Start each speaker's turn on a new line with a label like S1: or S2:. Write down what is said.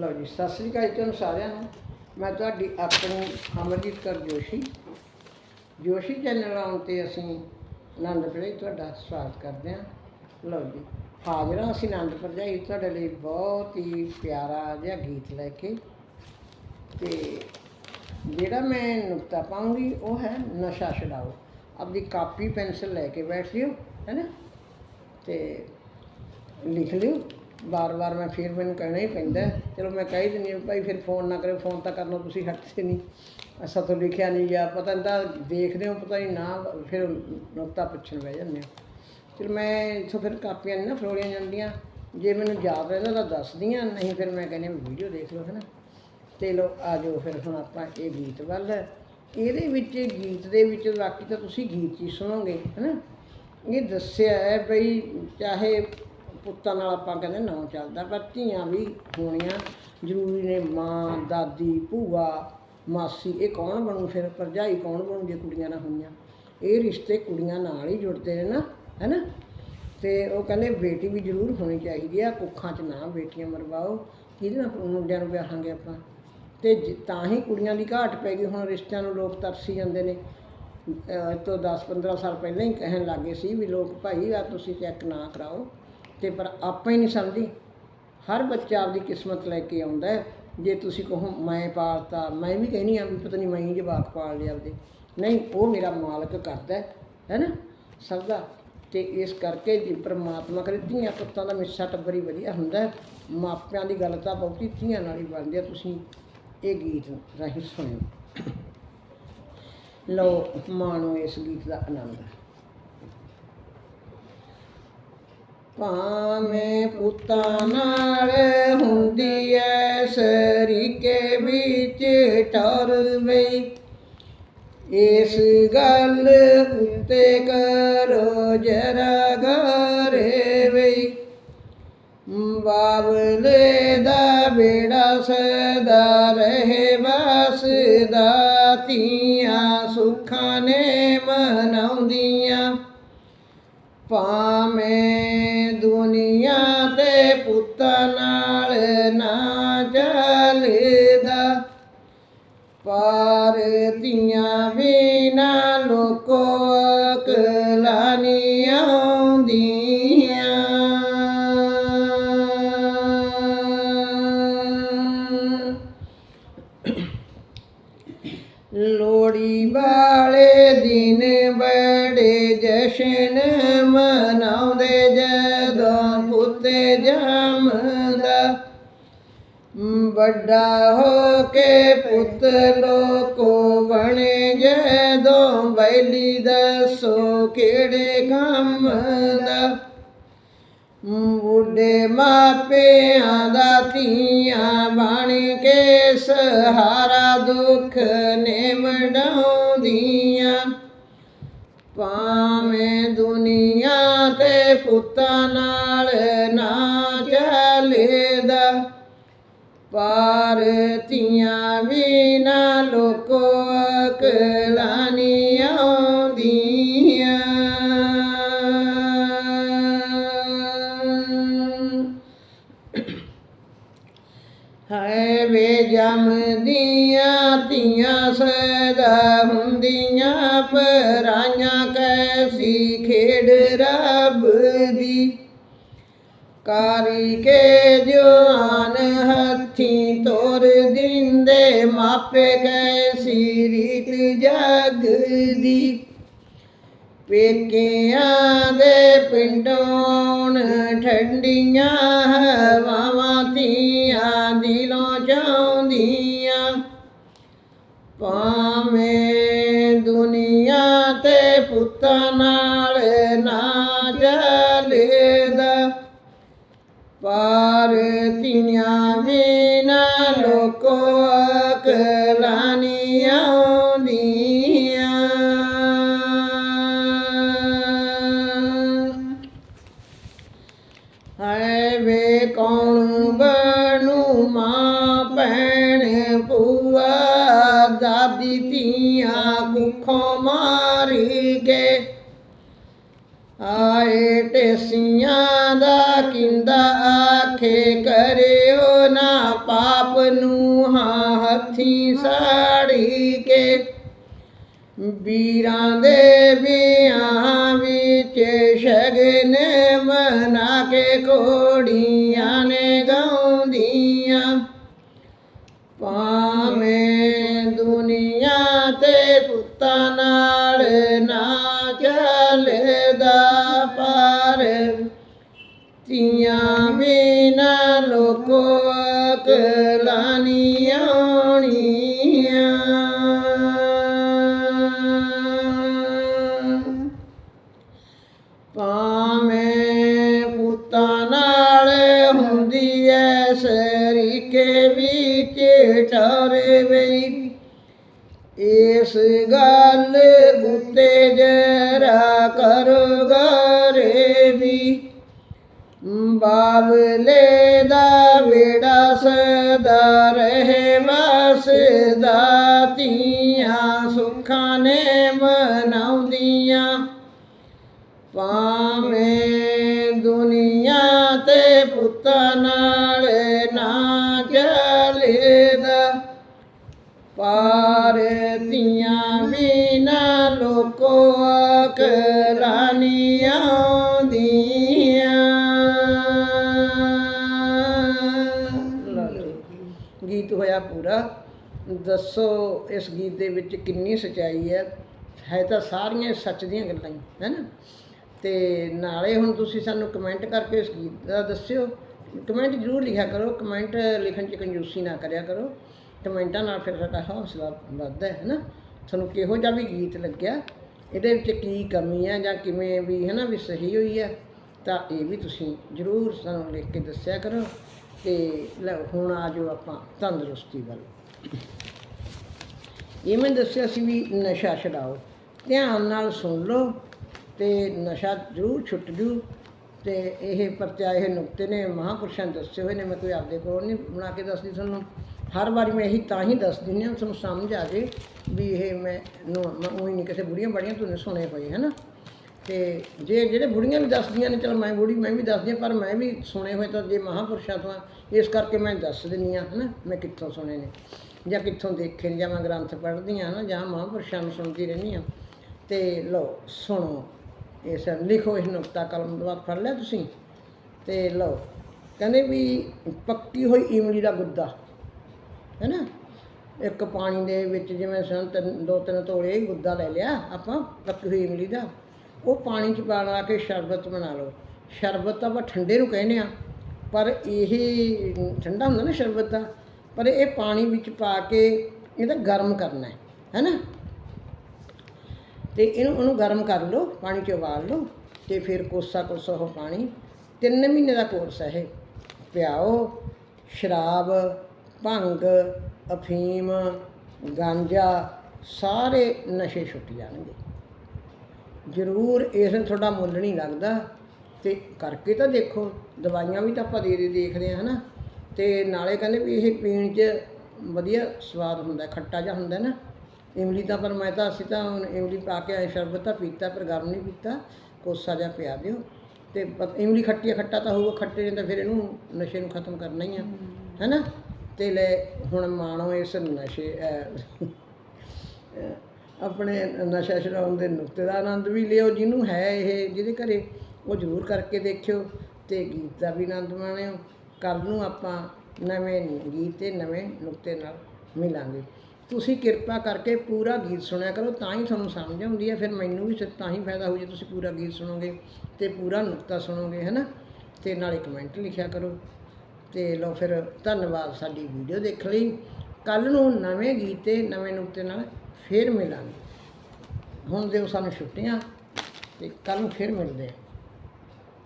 S1: ਲਓ ਜੀ, ਸਤਿ ਸ੍ਰੀ ਅਕਾਲ ਜੀ ਤੁਹਾਨੂੰ ਸਾਰਿਆਂ ਨੂੰ। ਮੈਂ ਤੁਹਾਡੀ ਆਪਣੀ ਅਮਰਜੀਤ ਕੌਰ ਜੋਸ਼ੀ। ਜੋਸ਼ੀ ਚੈਨਲ ਆਉਣ ਤੇ ਅਸੀਂ ਆਨੰਦਪੁਰ ਭਜਾਈ ਤੁਹਾਡਾ ਸਵਾਗਤ ਕਰਦੇ ਹਾਂ। ਲਓ ਜੀ, ਹਾਜ਼ਰ ਹਾਂ ਅਸੀਂ ਆਨੰਦ ਭਜਾਈ ਤੁਹਾਡੇ ਲਈ ਬਹੁਤ ਹੀ ਪਿਆਰਾ ਜਿਹਾ ਗੀਤ ਲੈ ਕੇ। ਤੇ ਜਿਹੜਾ ਮੈਂ ਨੁਕਤਾ ਪਾਉਂਗੀ, ਉਹ ਹੈ ਨਸ਼ਾ ਛਡਾਓ। ਆਪਦੀ ਕਾਪੀ, ਪੈਨਸਲ ਲੈ ਕੇ ਬੈਠ ਲਿਓ ਹੈ ਨਾ? ਤੇ ਲਿਖ ਲਿਓ। ਵਾਰ ਵਾਰ ਮੈਂ ਫਿਰ ਮੈਨੂੰ ਕਹਿਣਾ ਹੀ ਪੈਂਦਾ ਚਲੋ ਮੈਂ ਕਹਿ ਦਿੰਦੀ ਹਾਂ ਭਾਈ ਫਿਰ ਫੋਨ ਨਾ ਕਰਿਓ, ਫੋਨ ਤਾਂ ਕਰਨਾ ਤੁਸੀਂ ਹੱਟਦੇ ਨਹੀਂ। ਅਸਾਂ ਤੋਂ ਲਿਖਿਆ ਨਹੀਂ ਜਾਂ ਪਤਾ ਨਹੀਂ ਤਾਂ ਦੇਖਦੇ ਹੋ, ਪਤਾ ਨਹੀਂ ਨਾ, ਫਿਰ ਨੁਕਤਾ ਪੁੱਛਣ ਬਹਿ ਜਾਂਦੇ ਹੋ। ਚਲੋ ਮੈਂ ਇੱਥੋਂ ਫਿਰ ਕਾਪੀਆਂ ਨਹੀਂ ਨਾ ਫਰੋੜੀਆਂ ਜਾਂਦੀਆਂ। ਜੇ ਮੈਨੂੰ ਯਾਦ ਰਹਿੰਦਾ ਤਾਂ ਦੱਸਦੀਆਂ, ਨਹੀਂ ਫਿਰ ਮੈਂ ਕਹਿੰਦੀ ਵੀਡੀਓ ਦੇਖ ਲਓ ਹੈ ਨਾ ਤੇ ਲੋ ਆ ਜਾਓ ਫਿਰ ਹੁਣ ਆਪਾਂ ਇਹ ਗੀਤ ਵੱਲ। ਇਹਦੇ ਵਿੱਚ, ਗੀਤ ਦੇ ਵਿੱਚ ਬਾਕੀ ਤਾਂ ਤੁਸੀਂ ਗੀਤ ਹੀ ਸੁਣੋਗੇ ਹੈਨਾ। ਇਹ ਦੱਸਿਆ ਹੈ ਬਈ ਚਾਹੇ ਪੁੱਤਾਂ ਨਾਲ ਆਪਾਂ ਕਹਿੰਦੇ ਨਾ ਚੱਲਦਾ, ਪਰ ਧੀਆਂ ਵੀ ਹੋਣੀਆਂ ਜ਼ਰੂਰੀ ਨੇ, ਮਾਂ, ਦਾਦੀ, ਭੂਆ, ਮਾਸੀ, ਇਹ ਕੌਣ ਬਣੂ ਫਿਰ, ਭਰਜਾਈ ਕੌਣ ਬਣੂ ਜੇ ਕੁੜੀਆਂ ਨਾ ਹੋਈਆਂ? ਇਹ ਰਿਸ਼ਤੇ ਕੁੜੀਆਂ ਨਾਲ ਹੀ ਜੁੜਦੇ ਨੇ ਨਾ, ਹੈਨਾ? ਤੇ ਉਹ ਕਹਿੰਦੇ ਬੇਟੀ ਵੀ ਜ਼ਰੂਰ ਹੋਣੀ ਚਾਹੀਦੀ ਆ, ਕੁੱਖਾਂ 'ਚ ਨਾ ਬੇਟੀਆਂ ਮਰਵਾਓ, ਕਿਹਦੇ ਨਾਲ ਮੁੰਡਿਆਂ ਨੂੰ ਵਿਆਹਾਂਗੇ ਆਪਾਂ? ਤੇ ਜ- ਤਾਂ ਹੀ ਕੁੜੀਆਂ ਦੀ ਘਾਟ ਪੈ ਗਈ, ਹੁਣ ਰਿਸ਼ਤਿਆਂ ਨੂੰ ਲੋਕ ਤਰਸੀ ਜਾਂਦੇ ਨੇ। ਤੋਂ 10-15 ਸਾਲ ਪਹਿਲਾਂ ਹੀ ਕਹਿਣ ਲੱਗੇ ਸੀ ਵੀ ਲੋਕ, ਭਾਈ ਆ ਤੁਸੀਂ ਚੈੱਕ ਨਾ ਕਰਾਓ ਤੇ ਪਰ ਆਪਾਂ ਹੀ ਨਹੀਂ ਸਮਝੀ ਹਰ ਬੱਚਾ ਆਪਦੀ ਕਿਸਮਤ ਲੈ ਕੇ ਆਉਂਦਾ ਜੇ ਤੁਸੀਂ ਕਹੋ, ਮੈਂ ਪਾਲਤਾ, ਮੈਂ ਵੀ ਕਹਿਨੀ ਆ ਵੀ ਪਤਾ ਨਹੀਂ ਮੈਂ ਹੀ ਜਵਾਕ ਪਾਲ ਲਿਆ ਆਪਦੇ। ਨਹੀਂ, ਉਹ ਮੇਰਾ ਮਾਲਕ ਕਰਦਾ ਹੈ ਨਾ? ਸਭ ਦਾ ਤੇ ਇਸ ਕਰਕੇ ਜੀ ਪ੍ਰਮਾਤਮਾ ਕਰੇ, ਧੀਆਂ ਪੁੱਤਾਂ ਦਾ ਮਿੱਸਾ ਟੱਬਰ ਹੀ ਵਧੀਆ ਹੁੰਦਾ ਮਾਪਿਆਂ ਦੀ ਗੱਲ ਤਾਂ ਬਹੁਤੀ ਧੀਆਂ ਨਾਲ ਹੀ ਬਣਦੀ ਆ ਤੁਸੀਂ ਇਹ ਗੀਤ ਰਾਹੀਂ ਸੁਣਿਓ। ਲਓ, ਮਾਣੋ ਇਸ ਗੀਤ ਦਾ ਆਨੰਦ। ਭਾਵੇਂ ਪੁੱਤਾਂ ਨਾਲ ਹੁੰਦੀ ਐ ਸਰੀਕੇ ਵਿੱਚ ਟਰ ਵਈ। ਇਸ ਗੱਲ ਉੱਤੇ ਕਰੋ ਜਰਾ ਗਰੇ ਵਈ। ਬਾਬਲੇ ਦਾ ਬੇੜਾ ਸਦਾ ਰਹੇ, ਵਸਦਾ ਤੀਆਂ ਸੁੱਖਾਂ ਨੇ ਮਨਾਉਂਦੀਆਂ। ਭਾਵੇਂ ਪੁੱਤਾਂ ਨਾਲ ਨਾ ਚੱਲਦਾ ਪਰ ਧੀਆਂ ਬਿਨਾ ਲੋਕੋ ਅਕਲਾਂ ਨਹੀਂ ਆਉਂਦੀਆਂ। ਲੋੜੀ ਵਾਲੇ ਦਿਨ ਬੜੇ ਜਸ਼ਨ ਜਦੋਂ ਪੁੱਤ ਜੰਮਦਾ। ਵੱਡਾ ਹੋ ਕੇ ਪੁੱਤ ਲੋਕੋ ਬਣੇ ਜਦੋਂ ਬੈਲੀ ਦੱਸੋ ਕਿਹੜੇ ਕੰਮ ਦਾ। ਬੁੱਢੇ ਮਾਪਿਆਂ ਦਾ ਧੀਆਂ ਬਣ ਕੇ ਸਹਾਰਾ ਦੁੱਖ ਨੇ ਵਡਾਉਂਦੀਆਂ। ਭਾਵੇਂ ਦੁਨੀਆ ਤੇ ਪੁੱਤਾਂ ਪਰ ਧੀਆਂ ਬਿਨਾ ਲੋਕੋ ਅਕਲਾਂ ਆਉਂਦੀਆਂ। ਹਾਏ ਵੇ ਜੰਮਦੀਆਂ ਧੀਆਂ, ਸਦਾ ਹੁੰਦੀਆਂ ਪਰਾਈਆਂ, ਕੈਸੀ ਖੇਡ ਰੱਬ ਦੀ। ਕਾਰੀ ਕੇ ਜਵਾਨ ਹੱਥੀ ਤੋਰ ਦਿੰਦੇ ਮਾਪੇ ਕੈਸੀ ਰੀਤ ਜਗ ਦੀ। ਪੇਕਿਆਂ ਦੇ ਪਿੰਡੋਂ ਠੰਡੀਆਂ ਹਵਾਵਾਂ ਧੀਆਂ ਦਿਲੋਂ ਚਾਹੁੰਦੀਆਂ ਭਾਵੇਂ ਦੁਨੀਆ ਤੇ ਪੁੱਤਾਂ ਨਾਲ ਨਾ ਚੱਲਦਾ ਪਰ ਧੀਆਂ ਬਿਨਾ ਲੋਕੋ ਅਕਲਾਂ ਨਹੀਂ ਆਉਂਦੀਆਂ। ਹਾਏ ਵੇ ਕੌਣ ਬਣੂ ਮਾਂ ਭੈਣ ਭੂਆ, ਦਾਦੀ ਤੀਆਂ ਕੁੱਖੋਂ ਮਾਰੀ ਕੇ ਆਏ ਟੇਸੀਆਂ ਦਾ ਆਖੇ ਕਰਿਓ ਨਾ ਪਾਪ ਨੂੰ, ਹਾਂ ਹੱਥੀ ਸਾੜੀ ਕੇ। ਵੀਰਾਂ ਦੇ ਵਿਆਹ ਵਿੱਚ ਸ਼ਗਨ ਮਨਾ ਕੇ ਕੋੜੀਆਂ ਨੇ ਗਾਉਂਦੀਆਂ। ਭਾਵੇਂ ਦੁਨੀਆ ਤੇ ਪੁੱਤਾਂ ਤੀਆਂ ਬਿਨਾ ਲੋਕੋ ਅਕਲਾਂ ਆਉਣੀਆਂ। ਭਾਵੇਂ ਪੁੱਤਾਂ ਨਾਲ ਹੁੰਦੀ ਐ ਸਰੀਕੇ ਵਿੱਚ ਠਾਰੇ ਵਈ। ਇਸ ਗੱਲ ਉੱਤੇ ਜਰਾ ਕਰੋ ਗਰੇ ਵੀ। ਬਾਬਲੇ ਦਾ ਵੇੜਾ ਸਦਾ ਰਹੇ ਵਸਦਾ ਤੀਆਂ ਸੁੱਖਾਂ ਨੇ ਮਨਾਉਂਦੀਆਂ। ਭਾਵੇਂ ਦੁਨੀਆ ਤੇ ਪੁੱਤਾਂ ਨਾਲ ਗੀਤ ਹੋਇਆ ਪੂਰਾ। ਦੱਸੋ ਇਸ ਗੀਤ ਦੇ ਵਿੱਚ ਕਿੰਨੀ ਸਚਾਈ ਹੈ? ਹੈ ਤਾਂ ਸਾਰੀਆਂ ਸੱਚ ਦੀਆਂ ਗੱਲਾਂ ਹੀ, ਹੈ ਨਾ? ਤੇ ਨਾਲੇ ਹੁਣ ਤੁਸੀਂ ਸਾਨੂੰ ਕਮੈਂਟ ਕਰਕੇ ਇਸ ਗੀਤ ਦਾ ਦੱਸਿਓ। ਕਮੈਂਟ ਜ਼ਰੂਰ ਲਿਖਿਆ ਕਰੋ। ਕਮੈਂਟ ਲਿਖਣ 'ਚ ਕੰਜੂਸੀ ਨਾ ਕਰਿਆ ਕਰੋ। ਕਮੈਂਟਾਂ ਨਾਲ ਫਿਰ ਸਾਡਾ ਹੌਸਲਾ ਵੱਧਦਾ ਹੈ ਨਾ? ਤੁਹਾਨੂੰ ਕਿਹੋ ਜਿਹਾ ਵੀ ਗੀਤ ਲੱਗਿਆ? ਇਹਦੇ ਵਿੱਚ ਕੀ ਕਮੀ ਹੈ ਜਾਂ ਕਿਵੇਂ ਵੀ, ਹੈ ਨਾ? ਵੀ ਸਹੀ ਹੋਈ ਹੈ। ਤਾਂ ਇਹ ਵੀ ਤੁਸੀਂ ਜ਼ਰੂਰ ਸਾਨੂੰ ਲਿਖ ਕੇ ਦੱਸਿਆ ਕਰੋ। ਤੇ ਲਓ ਹੁਣ ਆ ਜਾਓ ਆਪਾਂ ਤੰਦਰੁਸਤੀ ਵੱਲ। ਇਹ ਮੈਂ ਦੱਸਿਆ ਸੀ ਵੀ ਨਸ਼ਾ ਛਡਾਓ। ਧਿਆਨ ਨਾਲ ਸੁਣ ਲਓ ਤੇ ਨਸ਼ਾ ਜ਼ਰੂਰ ਛੁੱਟ ਜੂ ਤੇ ਇਹ ਪਰਤਿਆਏ ਨੁਕਤੇ ਨੇ, ਮਹਾਂਪੁਰਸ਼ਾਂ ਦੱਸੇ ਹੋਏ ਨੇ, ਮੈਂ ਕੋਈ ਆਪਦੇ ਕੋਲ ਨਹੀਂ ਬਣਾ ਕੇ ਦੱਸਦੀ ਤੁਹਾਨੂੰ। ਹਰ ਵਾਰੀ ਮੈਂ ਇਹੀ ਤਾਂ ਹੀ ਦੱਸ ਦਿੰਦੀ ਹਾਂ, ਤੁਹਾਨੂੰ ਸਮਝ ਆ ਜੇ ਵੀ ਇਹ ਮੈਂ, ਨੂੰ ਉਹੀ ਨਹੀਂ ਕਿਸੇ ਬੁੜੀਆਂ ਬੜੀਆਂ ਤੁਹਾਨੂੰ ਸੁਣੇ ਹੋਏ, ਹੈ ਨਾ? ਤੇ ਜੇ ਜਿਹੜੇ ਬੁੜੀਆਂ ਵੀ ਦੱਸਦੀਆਂ ਨੇ ਚਲ ਮੈਂ ਬੁੜੀ ਮੈਂ ਵੀ ਦੱਸਦੀ ਹਾਂ ਪਰ ਮੈਂ ਵੀ ਸੁਣੇ ਹੋਏ ਤਾਂ ਜੇ ਮਹਾਂਪੁਰਸ਼ਾਂ ਤੋਂ ਆ, ਇਸ ਕਰਕੇ ਮੈਂ ਦੱਸ ਦਿੰਦੀ ਹਾਂ ਹਨਾ ਮੈਂ ਕਿੱਥੋਂ ਸੁਣੇ ਨੇ ਜਾਂ ਕਿੱਥੋਂ ਦੇਖੇ ਨੇ ਜਾਂ ਮੈਂ ਗ੍ਰੰਥ ਪੜ੍ਹਦੀ ਹਾਂ ਨਾ ਜਾਂ ਮਹਾਂਪੁਰਸ਼ਾਂ ਨੂੰ ਸੁਣਦੀ ਰਹਿੰਦੀ ਹਾਂ। ਤੇ ਲਓ ਸੁਣੋ ਇਸ ਲਿਖੋ ਇਸ ਨੁਕਤਾ ਕਲਮ ਦਾ ਫੜ ਲਿਆ ਤੁਸੀਂ। ਤੇ ਲਓ ਕਹਿੰਦੇ ਵੀ ਪੱਕੀ ਹੋਈ ਇਮਲੀ ਦਾ ਗੁੱਦਾ ਹੈ ਨਾ ਇੱਕ ਪਾਣੀ ਦੇ ਵਿੱਚ ਜਿਵੇਂ ਸਨ ਤਿੰਨ ਦੋ ਤਿੰਨ ਤੋਲੇ ਗੁੱਦਾ ਲੈ ਲਿਆ ਆਪਾਂ ਪੱਕੀ ਹੋਈ ਇਮਲੀ ਦਾ। ਉਹ ਪਾਣੀ 'ਚ ਪਾ ਕੇ ਸ਼ਰਬਤ ਬਣਾ ਲਓ। ਸ਼ਰਬਤ ਤਾਂ ਆਪਾਂ ਠੰਡੇ ਨੂੰ ਕਹਿੰਦੇ ਆ ਪਰ ਇਹ ਠੰਡਾ ਹੁੰਦਾ ਨਾ ਸ਼ਰਬਤ ਦਾ ਪਰ ਇਹ ਪਾਣੀ ਵਿੱਚ ਪਾ ਕੇ ਇਹ ਤਾਂ ਗਰਮ ਕਰਨਾ ਹੈ ਹੈ ਨਾ? ਤੇ ਇਹਨੂੰ, ਉਹਨੂੰ ਗਰਮ ਕਰ ਲਓ, ਪਾਣੀ 'ਚ ਉਬਾਲ ਲਓ ਤੇ ਫਿਰ ਕੋਸਾ ਕੋਸਾ ਉਹ ਪਾਣੀ, ਤਿੰਨ ਮਹੀਨੇ ਦਾ ਕੋਰਸ ਹੈ ਇਹ। ਪਿਆਓ, ਸ਼ਰਾਬ, ਭੰਗ, ਅਫੀਮ, ਗਾਂਜਾ, ਸਾਰੇ ਨਸ਼ੇ ਛੁੱਟ ਜਾਣਗੇ। ਜ਼ਰੂਰ ਇਸ ਨੂੰ ਤੁਹਾਡਾ ਮੁੱਲ ਨਹੀਂ ਲੱਗਦਾ। ਤੇ ਕਰਕੇ ਤਾਂ ਦੇਖੋ ਦਵਾਈਆਂ ਵੀ ਤਾਂ ਆਪਾਂ ਦੇ ਦੇ ਦੇਖਦੇ ਹਾਂ ਹਨਾ। ਤੇ ਨਾਲੇ ਕਹਿੰਦੇ ਵੀ ਇਹ ਪੀਣ 'ਚ ਵਧੀਆ ਸਵਾਦ ਹੁੰਦਾ ਖੱਟਾ ਜਿਹਾ ਹੁੰਦਾ ਨਾ। ਇਮਲੀ ਤਾਂ ਪਰ ਮੈਂ ਤਾਂ ਅਸੀਂ ਤਾਂ ਹੁਣ ਇਮਲੀ ਪਾ ਕੇ ਆਏ ਸ਼ਰਬਤ ਤਾਂ ਪੀਤਾ ਪਰ ਗਰਮ ਨਹੀਂ ਪੀਤਾ। ਕੋਸਾ ਜਿਹਾ ਪਿਆ ਦਿਓ। ਤੇ ਇਮਲੀ ਖੱਟੀ ਆ, ਖੱਟਾ ਤਾਂ ਹੋਊਗਾ ਖੱਟੇ ਨੇ ਤਾਂ ਫਿਰ ਇਹਨੂੰ ਨਸ਼ੇ ਨੂੰ ਖਤਮ ਕਰਨਾ ਹੀ ਆ ਹੈਨਾ। ਤੇ ਲੈ ਹੁਣ ਮਾਣੋ ਇਸ ਨਸ਼ੇ ਆਪਣੇ ਨਸ਼ਾ ਛਡਾਉਣ ਦੇ ਨੁਕਤੇ ਦਾ ਆਨੰਦ ਵੀ ਲਿਓ, ਜਿਹਨੂੰ ਹੈ ਇਹ, ਜਿਹਦੇ ਘਰੇ ਉਹ ਜ਼ਰੂਰ ਕਰਕੇ ਦੇਖਿਓ ਤੇ ਗੀਤ ਦਾ ਵੀ ਆਨੰਦ ਮਾਣਿਓ। ਕੱਲ ਨੂੰ ਆਪਾਂ ਨਵੇਂ ਗੀਤ ਤੇ ਨਵੇਂ ਨੁਕਤੇ ਨਾਲ ਮਿਲਾਂਗੇ। ਤੁਸੀਂ ਕਿਰਪਾ ਕਰਕੇ ਪੂਰਾ ਗੀਤ ਸੁਣਿਆ ਕਰੋ, ਤਾਂ ਹੀ ਤੁਹਾਨੂੰ ਸਮਝ ਆਉਂਦੀ ਹੈ, ਫਿਰ ਮੈਨੂੰ ਵੀ ਤਾਂ ਹੀ ਫਾਇਦਾ ਹੋ ਜੇ ਤੁਸੀਂ ਪੂਰਾ ਗੀਤ ਸੁਣੋਗੇ ਤੇ ਪੂਰਾ ਨੁਕਤਾ ਸੁਣੋਗੇ ਹੈ ਨਾ ਤੇ ਨਾਲੇ ਕਮੈਂਟ ਲਿਖਿਆ ਕਰੋ। ਤੇ ਲਓ ਫਿਰ ਧੰਨਵਾਦ ਸਾਡੀ ਵੀਡੀਓ ਦੇਖ ਲਈ। ਕੱਲ ਨੂੰ ਨਵੇਂ ਗੀਤ ਤੇ ਨਵੇਂ ਨੁਕਤੇ ਨਾਲ ਫੇਰ ਮਿਲਾਂਗੇ। ਹੁਣ ਦਿਓ ਸਾਨੂੰ ਛੁੱਟੀਆਂ ਤੇ ਕੱਲ ਨੂੰ ਫੇਰ ਮਿਲਦੇ ਹਾਂ